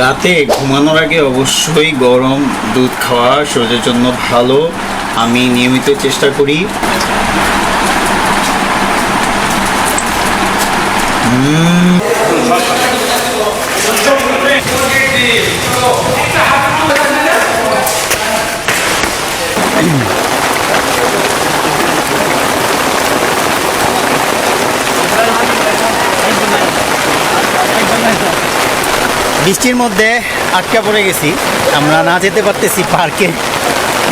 রাতে ঘুমানোর আগে অবশ্যই গরম দুধ খাওয়া শরীরের জন্য ভালো। আমি নিয়মিত চেষ্টা করি। বৃষ্টির মধ্যে আটকা পড়ে গেছি। আমরা না যেতে পারতেছি পার্কে,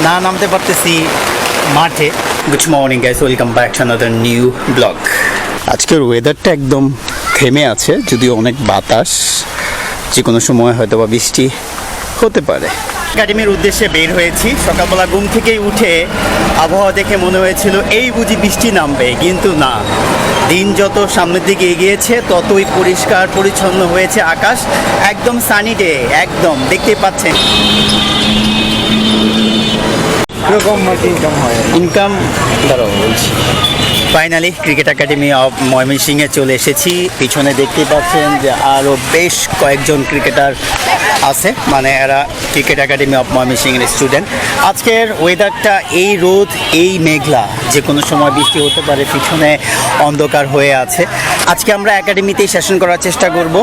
না নামতে পারতেছি মাঠে। Good morning guys welcome back to another new blog আজকের ওয়েদারটা একদম থেমে আছে, যদিও অনেক বাতাস। যে কোনো সময় হয়তো বা বৃষ্টি হতে পারে। একাডেমির উদ্দেশ্যে বের হয়েছি। সকালবেলা ঘুম থেকেই উঠে আবহাওয়া দেখে মনে হয়েছিল এই বুঝি বৃষ্টি নামবে। কিন্তু না। দিন যত সামনের দিকে এগিয়েছে ততই পরিষ্কার পরিচ্ছন্ন হয়েছে আকাশ। একদম সানি ডে একদম। দেখতে পাচ্ছেন। কীরকম ইনকাম হয়? ইনকাম বলছি। ফাইনালি ক্রিকেট একাডেমি অফ ময়মনসিংহে চলে এসেছি। পিছনে দেখতে পাচ্ছেন যে আরও বেশ কয়েকজন ক্রিকেটার আছে। মানে এরা ক্রিকেট একাডেমি অফ ময়মনসিংহের স্টুডেন্ট আজকের ওয়েদারটা এই রোদ, এই মেঘলা, যে কোনো সময় বৃষ্টি হতে পারে, পিছনে অন্ধকার হয়ে আছে। আজকে আমরা একাডেমিতেই সেশন করার চেষ্টা করব।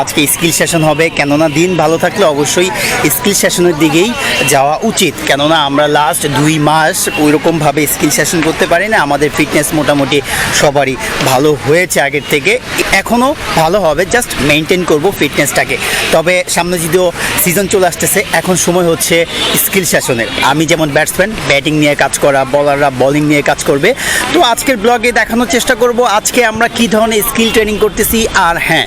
আজকে স্কিল সেশন হবে, কেননা দিন ভালো থাকলে অবশ্যই স্কিল সেশনের দিকেই যাওয়া উচিত। কেননা আমরা লাস্ট দুই মাস ওইরকমভাবে স্কিল সেশন করতে পারি না। আমাদের ফিটনেস মোটামুটি সবারই ভালো হয়েছে আগের থেকে। এখনও ভালো হবে জাস্ট মেনটেন করব ফিটনেসটাকে তবে সামনে যদিও সিজন চলে আসতেছে, এখন সময় হচ্ছে স্কিল সেশনের। আমি যেমন ব্যাটসম্যান, ব্যাটিং নিয়ে কাজ করা, বলাররা বোলিং নিয়ে কাজ করবে। তো আজকের ব্লগে দেখানোর চেষ্টা করব, আজকে আমরা কি ধরনের স্কিল ট্রেনিং করতেছি আর হ্যাঁ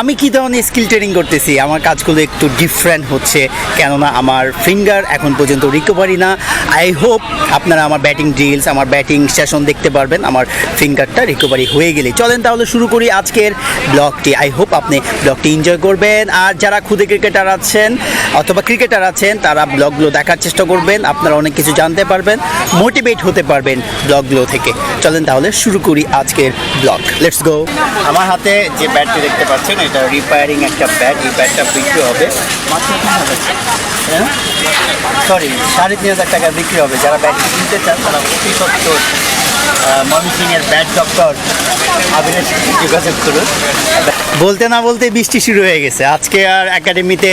আমি কি ধরনের স্কিল ট্রেনিং করতেছি, আমার কাজগুলো একটু ডিফারেন্ট হচ্ছে, কেননা আমার ফিঙ্গার এখন পর্যন্ত রিকভারি না। আই হোপ আপনারা আমার ব্যাটিং ড্রিলস আমার ব্যাটিং সেশন দেখতে পারবেন, আমার ফিঙ্গারটা রিকভারি হয়ে গেলে। চলেন তাহলে শুরু করি আজকের ব্লগটি। আই হোপ আপনি ব্লগটি এনজয় করবেন, আর যারা খুদে ক্রিকেটার আছেন অথবা ক্রিকেটার আছেন, তারা ব্লগগুলো দেখার চেষ্টা করবেন। আপনারা অনেক কিছু জানতে পারবেন, মোটিভেট হতে পারবেন ব্লগগুলো থেকে। চলেন তাহলে শুরু করি আজকের ব্লগ। লেটস গো আমার হাতে যে ব্যাটটি দেখতে পাচ্ছেন, এটা রিপেয়ারিং একটা ব্যাট এই ব্যাটটা বিক্রি হবে সরি সাড়ে তিন হাজার টাকা বিক্রি হবে। যারা ব্যাটটি কিনতে চান, তারা অতি সত্তর ব্যাট ডক্টর বলতে না বলতে বৃষ্টি শুরু হয়ে গেছে। আজকে আর একাডেমিতে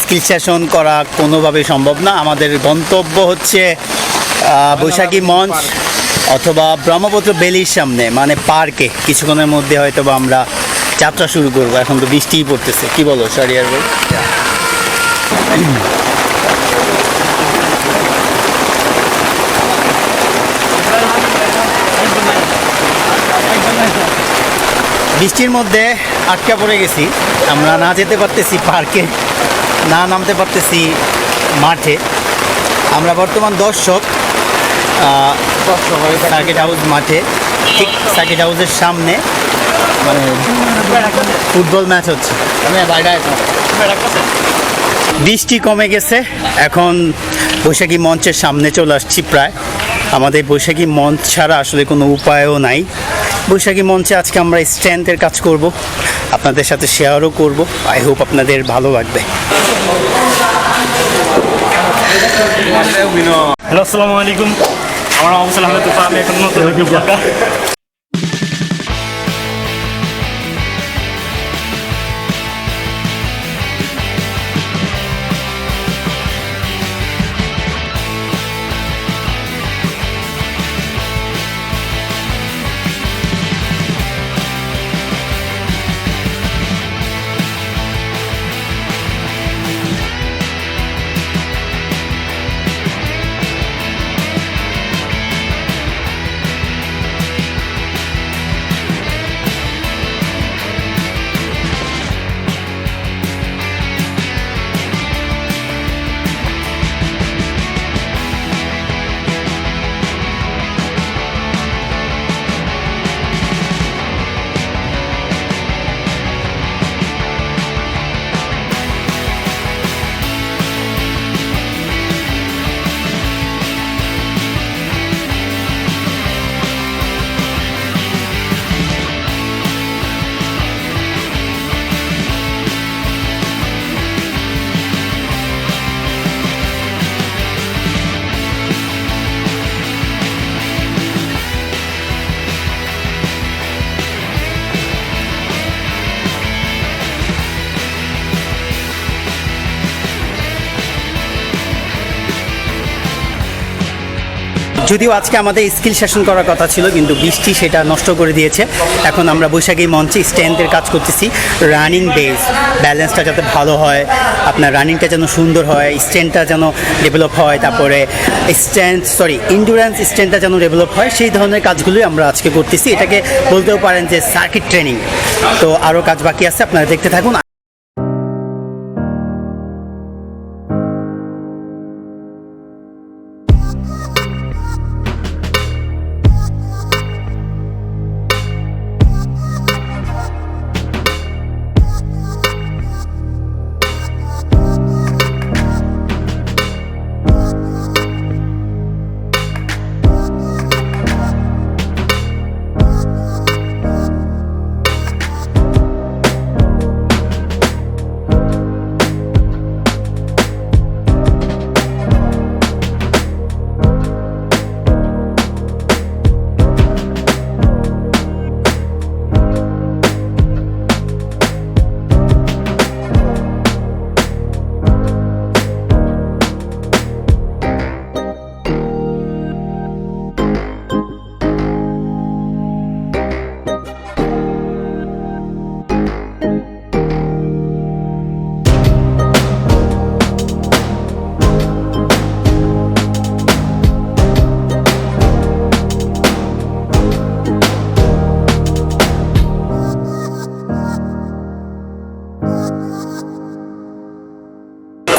স্কিল সেশন করা কোনোভাবে সম্ভব না। আমাদের গন্তব্য হচ্ছে বৈশাখী মঞ্চ অথবা ব্রহ্মপুত্র বেলির সামনে মানে পার্কে। কিছুক্ষণের মধ্যে হয়তো বা আমরা যাত্রা শুরু করব। এখন তো বৃষ্টিই পড়তেছে। কি বলো, সারিয়ার ভাই বৃষ্টির মধ্যে আটকা পড়ে গেছি। আমরা না যেতে পারতেছি পার্কে, না নামতে পারতেছি মাঠে। আমরা বর্তমান দর্শক সার্কিট হাউস মাঠে, ঠিক সার্কিট হাউসের সামনে মানে ফুটবল ম্যাচ হচ্ছে। বৃষ্টি কমে গেছে, এখন বৈশাখী মঞ্চের সামনে চলে আসছি প্রায়। আমাদের বৈশাখী মঞ্চ ছাড়া আসলে কোনো উপায়ও নাই। বৈশাখী মঞ্চে আজকে আমরা স্ট্রেংথের কাজ করব আপনাদের সাথে শেয়ারও করব। আই হোপ আপনাদের ভালো লাগবে। হ্যালো আসসালামু আলাইকুম। আমার আবুসাল আহমেদ তুফা আমি এখন নতুন যদিও আজকে আমাদের স্কিল সেশন করার কথা ছিল, কিন্তু বৃষ্টি সেটা নষ্ট করে দিয়েছে। এখন আমরা বৈশাখী মঞ্চে স্ট্রেংথের কাজ করতেছি রানিং বেস ব্যালেন্সটা যাতে ভালো হয়, আপনার রানিংটা যেন সুন্দর হয় স্ট্রেংথটা যেন ডেভেলপ হয়, তারপরে স্ট্রেংথ সরি ইন্ডুরেন্স স্ট্রেংথটা যেন ডেভেলপ হয়, সেই ধরনের কাজগুলোই আমরা আজকে করতেছি। এটাকে বলতেও পারেন যে সার্কিট ট্রেনিং তো আরও কাজ বাকি আছে, আপনারা দেখতে থাকুন।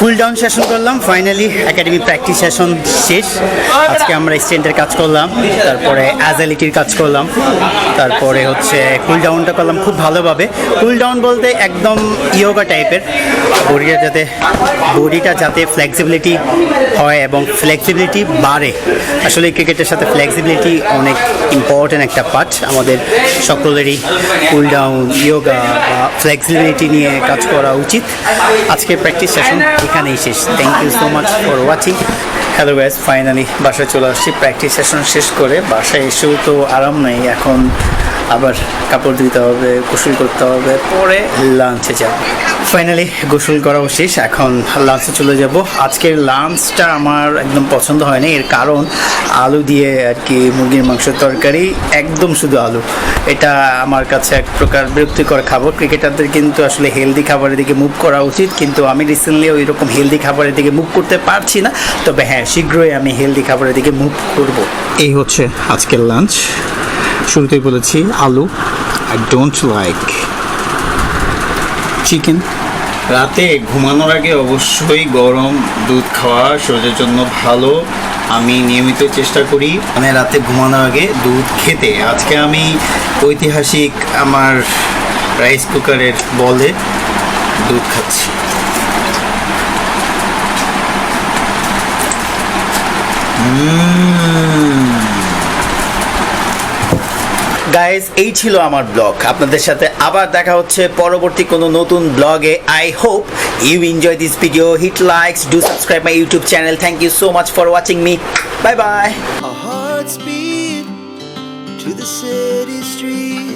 কুল ডাউন সেশন করলাম। ফাইনালি একাডেমি প্র্যাকটিস সেশন শেষ। আজকে আমরা স্ট্রেন্থের কাজ করলাম। তারপরে অ্যাজালিটির কাজ করলাম। তারপরে হচ্ছে কুল ডাউনটা করলাম খুব ভালোভাবে। কুল ডাউন বলতে একদম ইয়োগা টাইপের বডিটা যাতে বডিটা যাতে ফ্লেক্সিবিলিটি হয় এবং ফ্লেক্সিবিলিটি বাড়ে। আসলে ক্রিকেটের সাথে ফ্লেক্সিবিলিটি অনেক ইম্পর্ট্যান্ট একটা পার্ট আমাদের সকলেরই কুল ডাউন ইয়োগা বা ফ্লেক্সিবিলিটি নিয়ে কাজ করা উচিত। আজকে প্র্যাকটিস সেশন এখানেই শেষ। Thank you so much for watching hello ব্যাস ফাইনালি বাসায় চলে আসছি। প্র্যাকটিস সেশন শেষ করে বাসায় এসেও তো আরাম নেই। এখন আবার কাপড় ধুতে হবে, গোসল করতে হবে, পরে লাঞ্চে যাব। ফাইনালি গোসল করাও শেষ, এখন লাঞ্চে চলে যাব। আজকের লাঞ্চটা আমার একদম পছন্দ হয়নি, এর কারণ আলু দিয়ে আর কি মুরগির মাংসের তরকারি, একদম শুধু আলু। এটা আমার কাছে এক প্রকার বিরক্তিকর খাবার। ক্রিকেটারদের কিন্তু আসলে হেলদি খাবারের দিকে মুভ করা উচিত, কিন্তু আমি রিসেন্টলি ওই রকম হেলদি খাবারের দিকে মুভ করতে পারছি না। তবে হ্যাঁ শীঘ্রই আমি হেলদি খাবারের দিকে মুভ করব। এই হচ্ছে আজকের লাঞ্চ শুরুতেই বলেছি, আলু। আই ডোন্ট লাইক চিকেন রাতে ঘুমানোর আগে অবশ্যই গরম দুধ খাওয়া শরীরের জন্য ভালো। আমি নিয়মিত চেষ্টা করি। মানে রাতে ঘুমানোর আগে দুধ খেতে। আজকে আমি ঐতিহাসিক আমার রাইস কুকারের বলে দুধ খাচ্ছি। গাইজ এই ছিল আমার ব্লগ আপনাদের সাথে আবার দেখা হচ্ছে পরবর্তী কোনো নতুন ব্লগে I hope you enjoy this video hit likes do subscribe my YouTube channel thank you so much for watching me bye bye to the city streets.